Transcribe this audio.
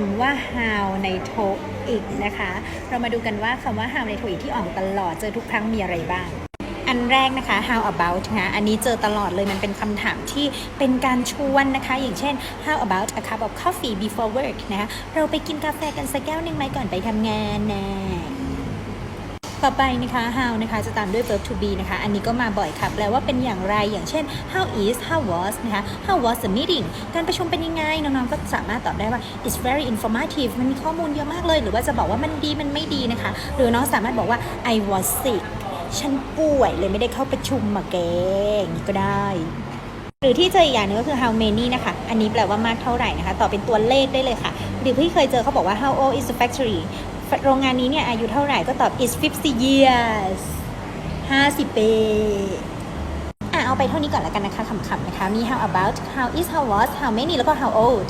คำว่า how ในโทอีกนะคะ เรามาดูกันว่าคำว่า how ในโทอีกที่ออกตลอดเจอทุกครั้งมีอะไรบ้าง อันแรกนะคะ how about นะอันนี้เจอตลอดเลยมันเป็นคำถามที่เป็นการชวนนะคะ อย่างเช่น how about a cup of coffee before work นะคะเราไปกินกาแฟกันสักแก้วหนึ่งไหมก่อนไปทำงานนะ ต่อไปนะคะ how นะคะจะตามด้วย verb to be นะคะ อันนี้ก็มาบ่อยครับแปลว่าเป็นอย่างไร อย่างเช่น how is how was นะคะ how was the meeting การประชุมเป็นยังไง น้องๆ ก็สามารถตอบได้ว่า it's very informative มันมีข้อมูลเยอะมากเลย หรือว่าจะบอกว่ามันดีมันไม่ดีนะคะ หรือน้องสามารถบอกว่า I was sick ฉันป่วยเลยไม่ได้เข้าประชุมมาแกอย่างนี้ก็ได้หรือที่เจออีกอย่างหนึงก็คือ how many นะคะ อันนี้แปลว่ามากเท่าไหร่นะคะ ต่อเป็นตัวเลขได้เลยค่ะ หรือพี่เคยเจอเขาบอกว่า how old is the factory โรงงานนี้เนี่ยอายุเท่าไหร่ก็ตอบ is 50 years 50 ปีอะเอาไปเท่านี้ก่อนแล้วกันนะคะขำๆนะคะ มี how about how is how was how many แล้วก็ how old